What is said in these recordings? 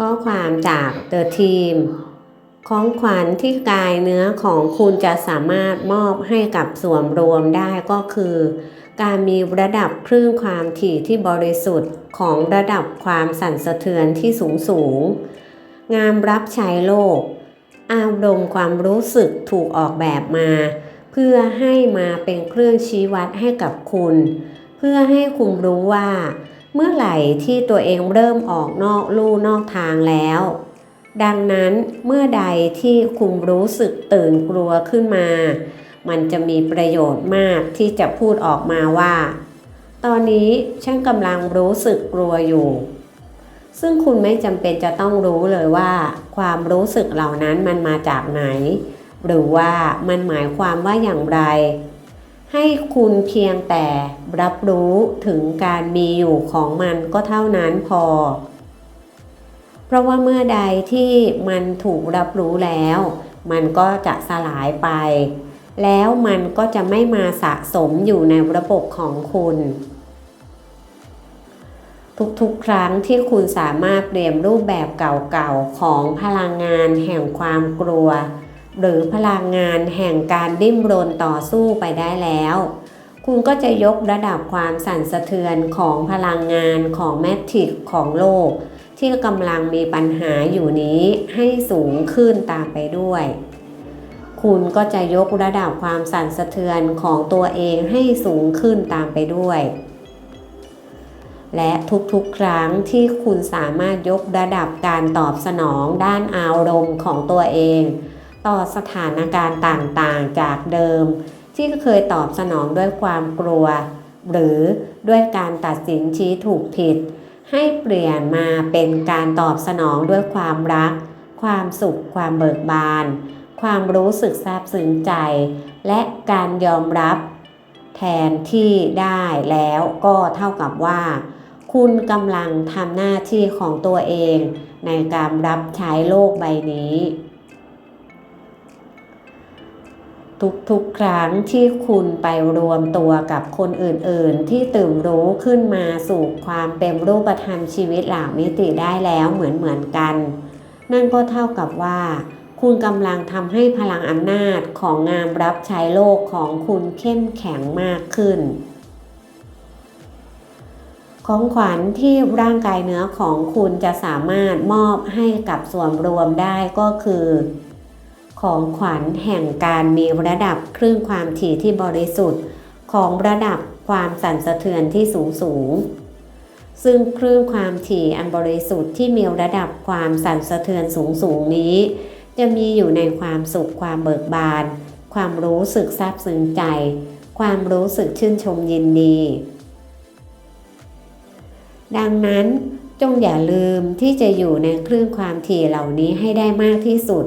ข้อความจาก The Team ของขวัญที่กายเนื้อของคุณจะสามารถมอบให้กับส่วนรวมได้ก็คือ การมีระดับคลื่นความถี่ที่บริสุทธิ์ของระดับความสั่นสะเทือนที่สูงสูง งามรับใช้โลก อารมณ์ความรู้สึกถูกออกแบบมา เพื่อให้มาเป็นเครื่องชี้วัดให้กับคุณ เพื่อให้คุณรู้ว่า เมื่อไหร่ที่ตัวเองเริ่มออกนอกลู่นอกทางแล้ว ดังนั้นเมื่อใดที่คุณรู้สึกตื่นกลัวขึ้นมา มันจะมีประโยชน์มากที่จะพูดออกมาว่า ตอนนี้ฉันกำลังรู้สึกกลัวอยู่ ซึ่งคุณไม่จำเป็นจะต้องรู้เลยว่า ความรู้สึกเหล่านั้นมันมาจากไหน หรือว่ามันหมายความว่าอย่างไร ให้คุณเพียงแต่รับรู้ถึงการมีอยู่ของมันก็เท่านั้นพอ เพราะว่าเมื่อใดที่มันถูกรับรู้แล้ว มันก็จะสลายไป แล้วมันก็จะไม่มาสะสมอยู่ในระบบของคุณ ทุกๆ ครั้งที่คุณสามารถเปลี่ยนรูปแบบเก่าๆ ของพลังงานแห่งความกลัว หรือพลังงานแห่งการดิ้นรนต่อสู้ไปได้แล้ว คุณก็จะยกระดับความสั่นสะเทือนของพลังงานของแมทริกของโลก ที่กำลังมีปัญหาอยู่นี้ให้สูงขึ้นตามไปด้วย คุณก็จะยกระดับความสั่นสะเทือนของตัวเองให้สูงขึ้นตามไปด้วยและทุกๆ ครั้งที่คุณสามารถยกระดับการตอบสนองด้านอารมณ์ของตัวเอง ต่อสถานการณ์ต่างๆ จากเดิม ที่เคยตอบสนองด้วยความกลัว หรือด้วยการตัดสินชี้ถูกผิด ให้เปลี่ยนมาเป็นการตอบสนองด้วยความรัก ความสุข ความเบิกบาน ความรู้สึกซาบซึ้งใจ และการยอมรับแทนที่ได้แล้วก็เท่ากับว่า คุณกำลังทำหน้าที่ของตัวเอง ในการรับใช้โลกใบนี้ ทุกๆ ครั้งที่คุณไปรวมตัวกับคนอื่นๆ ที่ตื่นรู้ขึ้นมาสู่ความเป็นรูปธรรมชีวิตหลากมิติได้แล้วเหมือนๆกัน นั่นก็เท่ากับว่า คุณกำลังทำให้พลังอำนาจของงานรับใช้โลกของคุณเข้มแข็งมากขึ้น ของขวัญที่ร่างกายเนื้อของคุณจะสามารถมอบให้กับส่วนรวมได้ก็คือ ของขวัญแห่งการมีระดับคลื่นความถี่ที่บริสุทธิ์ของระดับความสั่นสะเทือนที่สูงสูง ซึ่งคลื่นความถี่อันบริสุทธิ์ที่มีระดับความสั่นสะเทือนสูงสูงนี้ จะมีอยู่ในความสุขความเบิกบาน ความรู้สึกซาบซึ้งใจ ความรู้สึกชื่นชมยินดี ดังนั้นจงอย่าลืมที่จะอยู่ในคลื่นความถี่เหล่านี้ให้ได้มากที่สุด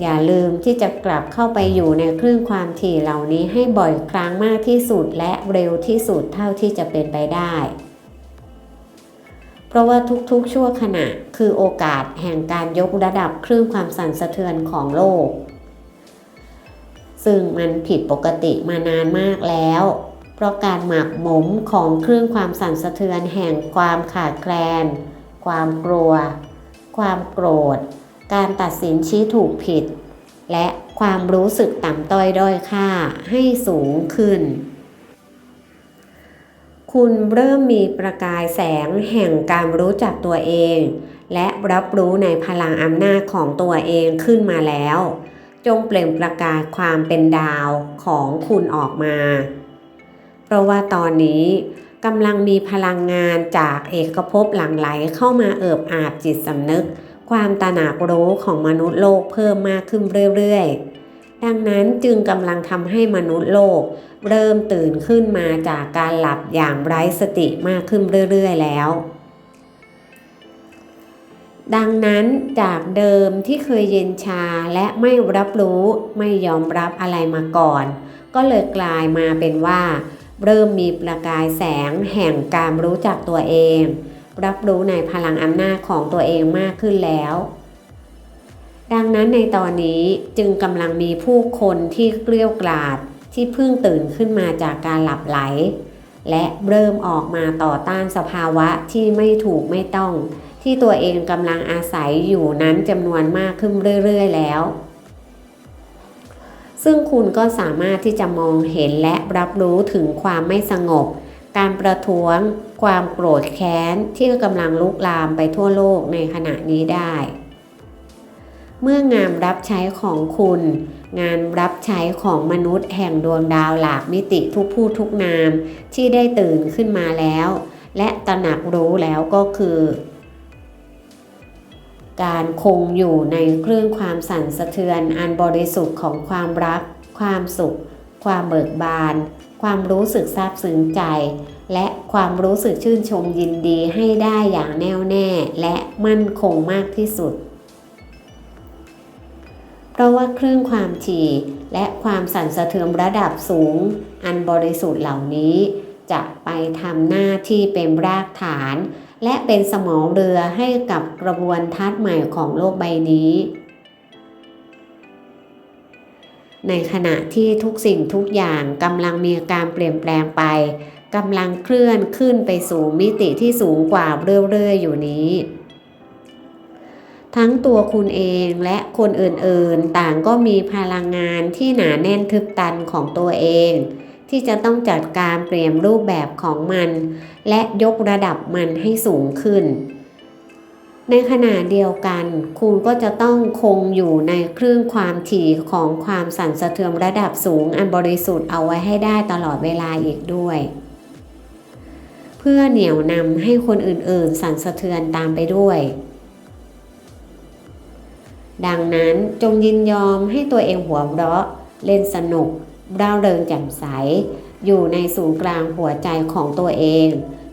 อย่าลืมที่จะกลับเข้าไปอยู่ในคลื่นความถี่เหล่านี้ให้บ่อยครั้งมากที่สุดและเร็วที่สุดเท่าที่จะเป็นไปได้ เพราะว่าทุกๆชั่วขณะคือโอกาสแห่งการยกระดับคลื่นความสั่นสะเทือนของโลก ซึ่งมันผิดปกติมานานมากแล้ว เพราะการหมักหมมของคลื่นความสั่นสะเทือนแห่งความขาดแคลน ความกลัว ความโกรธ การตัดสินชี้ถูกผิด และความรู้สึกต่ำต้อยด้อยค่าให้สูงขึ้น คุณเริ่มมีประกายแสงแห่งการรู้จักตัวเอง และรับรู้ในพลังอำนาจของตัวเองขึ้นมาแล้ว จงเปล่งประกายความเป็นดาวของคุณออกมา เพราะว่าตอนนี้กำลังมีพลังงานจากเอกภพหลั่งไหลเข้ามาเอิบอาบจิตสำนึก ความตระหนักรู้ของมนุษย์โลกเพิ่มมากขึ้นเรื่อยๆ ดังนั้นจึงกำลังทำให้มนุษย์โลก เริ่มตื่นขึ้นมาจากการหลับอย่างไร้สติมากขึ้นเรื่อยๆ แล้ว ดังนั้นจากเดิมที่เคยเย็นชาและไม่รับรู้ไม่ยอมรับอะไรมาก่อน ก็เลยกลายมาเป็นว่า เริ่มมีประกายแสงแห่งการรู้จักตัวเอง รับรู้ในพลังอำนาจของตัวเองมากขึ้นแล้ว ดังนั้นในตอนนี้จึงกำลังมีผู้คนที่เกลี้ยกล่อมที่เพิ่งตื่นขึ้นมาจากการหลับไหล และเริ่มออกมาต่อต้านสภาวะที่ไม่ถูกไม่ต้อง ที่ตัวเองกำลังอาศัยอยู่นั้นจำนวนมากขึ้นเรื่อยๆแล้วซึ่งคุณก็สามารถที่จะมองเห็นและรับรู้ถึงความไม่สงบ การประท้วง ความโกรธแค้นที่กำลังลุกลามไปทั่วโลกในขณะนี้ได้ เมื่องานรับใช้ของคุณ งานรับใช้ของมนุษย์แห่งดวงดาวหลากมิติทุกผู้ทุกนามที่ได้ตื่นขึ้นมาแล้ว และตระหนักรู้แล้วก็คือ การคงอยู่ในคลื่นความสั่นสะเทือนอันบริสุทธิ์ของความรัก ความสุข ความเบิกบาน ความรู้สึกซาบซึ้งใจ และความรู้สึกชื่นชมยินดีให้ได้อย่างแน่วแน่และมั่นคงมากที่สุด เพราะว่าคลื่นความถี่และความสั่นสะเทือนระดับสูง อันบริสุทธิ์เหล่านี้ จะไปทำหน้าที่เป็นรากฐาน และเป็นสมองเรือให้กับกระบวนทัศน์ใหม่ของโลกใบนี้ในขณะที่ทุกสิ่งทุกอย่างกำลังมีการเปลี่ยนแปลงไป กำลังเคลื่อนขึ้นไปสู่มิติที่สูงกว่าเรื่อยๆอยู่นี้ ทั้งตัวคุณเองและคนอื่นๆ ต่างก็มีพลังงานที่หนาแน่นทึบตันของตัวเอง ที่จะต้องจัดการเปลี่ยนรูปแบบของมัน และยกระดับมันให้สูงขึ้น ในขณะเดียวกัน คุณก็จะต้องคงอยู่ในคลื่นความถี่ของความสั่นสะเทือนระดับสูงอันบริสุทธิ์เอาไว้ให้ได้ตลอดเวลาอีกด้วย พื่อเหนี่ยวนำให้คนอื่นๆ สั่นสะเทือนตามไปด้วย ดังนั้นจงยินยอมให้ตัวเองหัวเราะ เล่นสนุกร่าเริงแจ่มใส อยู่ในศูนย์กลางหัวใจของตัวเอง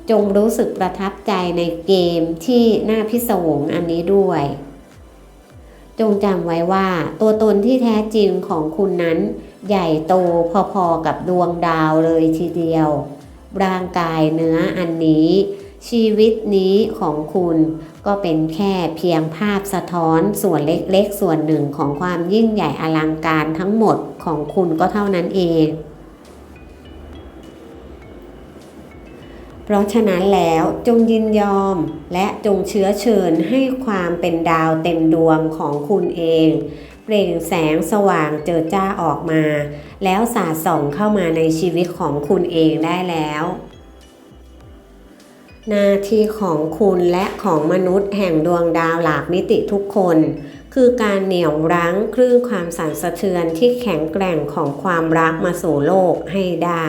จงรู้สึกประทับใจในเกมที่น่าพิศวงอันนี้ด้วย จงจำไว้ว่าตัวตนที่แท้จริงของคุณนั้น ใหญ่โตพอๆกับดวงดาวเลยทีเดียว ร่างกายเนื้ออันนี้ ชีวิตนี้ของคุณก็เป็นแค่เพียงภาพสะท้อนส่วนเล็กๆ ส่วนหนึ่งของความยิ่งใหญ่อลังการทั้งหมดของคุณก็เท่านั้นเอง เพราะฉะนั้นแล้วจงยินยอมและจงเชื้อเชิญให้ความเป็นดาวเต็มดวงของคุณเอง เปล่งแสงสว่างเจิดจ้าออกมา แล้วสาดส่องเข้ามาในชีวิตของคุณเองได้แล้ว หน้าที่ของคุณและของมนุษย์แห่งดวงดาวหลากมิติทุกคน คือการเหนี่ยวรั้งคลื่นความสั่นสะเทือนที่แข็งแกร่งของความรักมาสู่โลกให้ได้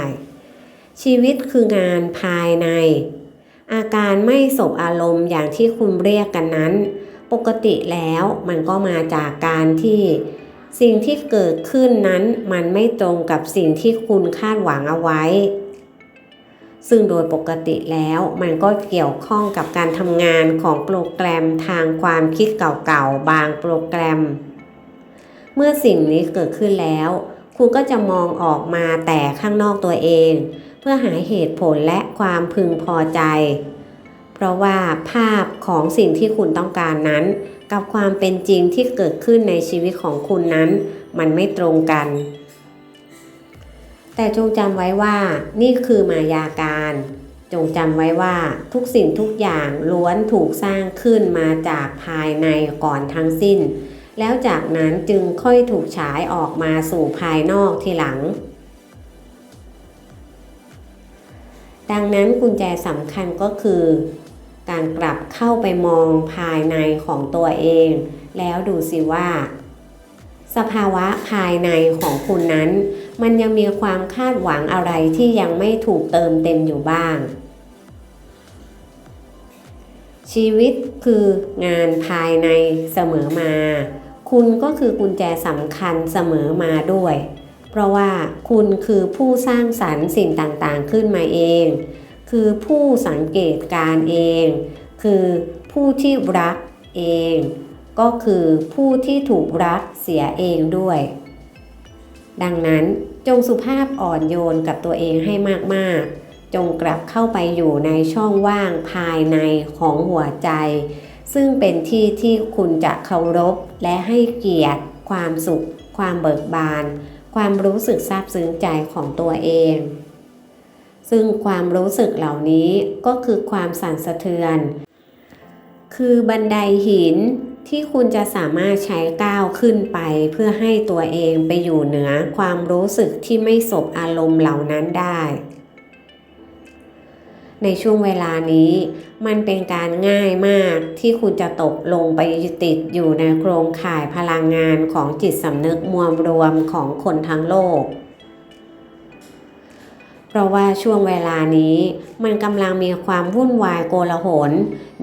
ชีวิตคืองานภายใน อาการไม่สบอารมณ์อย่างที่คุณเรียกกันนั้น ปกติแล้วมันก็มาจากการที่สิ่งที่เกิดขึ้นนั้นมันไม่ตรงกับสิ่งที่คุณคาดหวังเอาไว้ ซึ่งโดยปกติแล้วมันก็เกี่ยวข้องกับการทำงานของโปรแกรมทางความคิดเก่าๆ บางโปรแกรม เมื่อสิ่งนี้เกิดขึ้นแล้ว คุณก็จะมองออกมาแต่ข้างนอกตัวเอง เพื่อหาเหตุผลและความพึงพอใจ เพราะว่าภาพของสิ่งที่คุณต้องการนั้น กับความเป็นจริงที่เกิดขึ้นในชีวิตของคุณนั้น มันไม่ตรงกัน แต่จงจำไว้ว่านี่คือมายาการ จงจำไว้ว่าทุกสิ่งทุกอย่างล้วนถูกสร้างขึ้นมาจากภายในก่อนทั้งสิ้น แล้วจากนั้นจึงค่อยถูกฉายออกมาสู่ภายนอกทีหลังดังนั้นกุญแจสำคัญก็คือ การกลับเข้าไปมองภายในของตัวเอง แล้วดูสิว่า สภาวะภายในของคุณนั้น มันยังมีความคาดหวังอะไรที่ยังไม่ถูกเติมเต็มอยู่บ้าง ชีวิตคืองานภายในเสมอมา คุณก็คือกุญแจสำคัญเสมอมาด้วย เพราะว่าคุณคือผู้สร้างสรรค์สิ่งต่างๆขึ้นมาเอง คือผู้สังเกตการเอง คือผู้ที่รักเอง ก็คือผู้ที่ถูกรักเสียเองด้วย ดังนั้นจงสุภาพอ่อนโยนกับตัวเองให้มากๆ จงกลับเข้าไปอยู่ในช่องว่างภายในของหัวใจ ซึ่งเป็นที่ที่คุณจะเคารพและให้เกียรติ ความสุข ความเบิกบาน ความรู้สึกซาบซึ้งใจของตัวเอง ซึ่งความรู้สึกเหล่านี้ก็คือความสั่นสะเทือน คือบันไดหินที่คุณจะสามารถใช้ก้าวขึ้นไป เพื่อให้ตัวเองไปอยู่เหนือความรู้สึกที่ไม่สบอารมณ์เหล่านั้นได้ ในช่วงเวลานี้ มันเป็นการง่ายมากที่คุณจะตกลงไปติดอยู่ในโครงข่ายพลังงานของจิตสำนึกมวลรวมของคนทั้งโลก เพราะว่าช่วงเวลานี้มันกำลังมีความวุ่นวายโกลาหล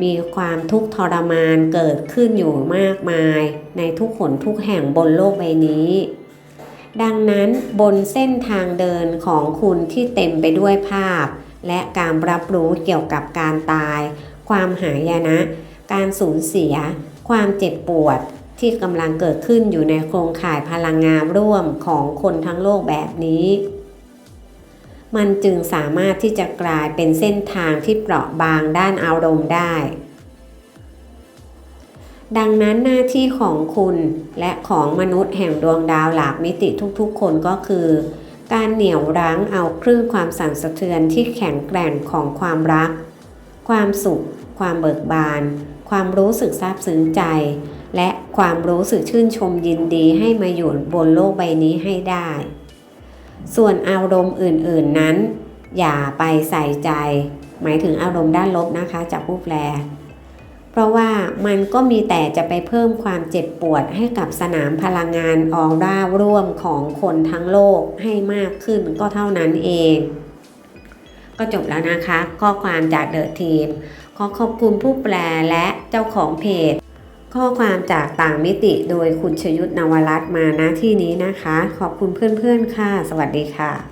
มีความทุกข์ทรมานเกิดขึ้นอยู่มากมาย ในทุกขนทุกแห่งบนโลกใบนี้ ดังนั้นบนเส้นทางเดินของคุณที่เต็มไปด้วยภาพ และการรับรู้เกี่ยวกับการตาย ความหายนะ การสูญเสีย ความเจ็บปวดที่กำลังเกิดขึ้นอยู่ในโครงข่ายพลังงานร่วมของคนทั้งโลกแบบนี้ มันจึงสามารถที่จะกลายเป็นเส้นทางที่เปราะบางด้านอารมณ์ได้ ดังนั้นหน้าที่ของคุณและของมนุษย์แห่งดวงดาวหลากมิติทุกๆ คนก็คือ การเหนี่ยวรั้งเอาคลื่นความสั่นสะเทือนที่แข็งแกร่งของความรัก ความสุข ความเบิกบาน ความรู้สึกซาบซึ้งใจ และความรู้สึกชื่นชมยินดีให้มาอยู่บนโลกใบนี้ให้ได้ ส่วนอารมณ์อื่นๆนั้น อย่าไปใส่ใจ หมายถึงอารมณ์ด้านลบนะคะจากผู้แปล เพราะว่ามันก็มีแต่จะไปเพิ่มความเจ็บปวดให้กับสนามพลังงานออร่าร่วมของคนทั้งโลกให้มากขึ้นก็เท่านั้นเอง ก็จบแล้วนะคะ ข้อความจากเดอะทีมขอขอบคุณผู้แปลและเจ้าของเพจ ข้อความจากต่างมิติโดยคุณชยุทธนวรัตน์มาณที่นี้นะคะ ขอบคุณเพื่อนๆค่ะ สวัสดีค่ะ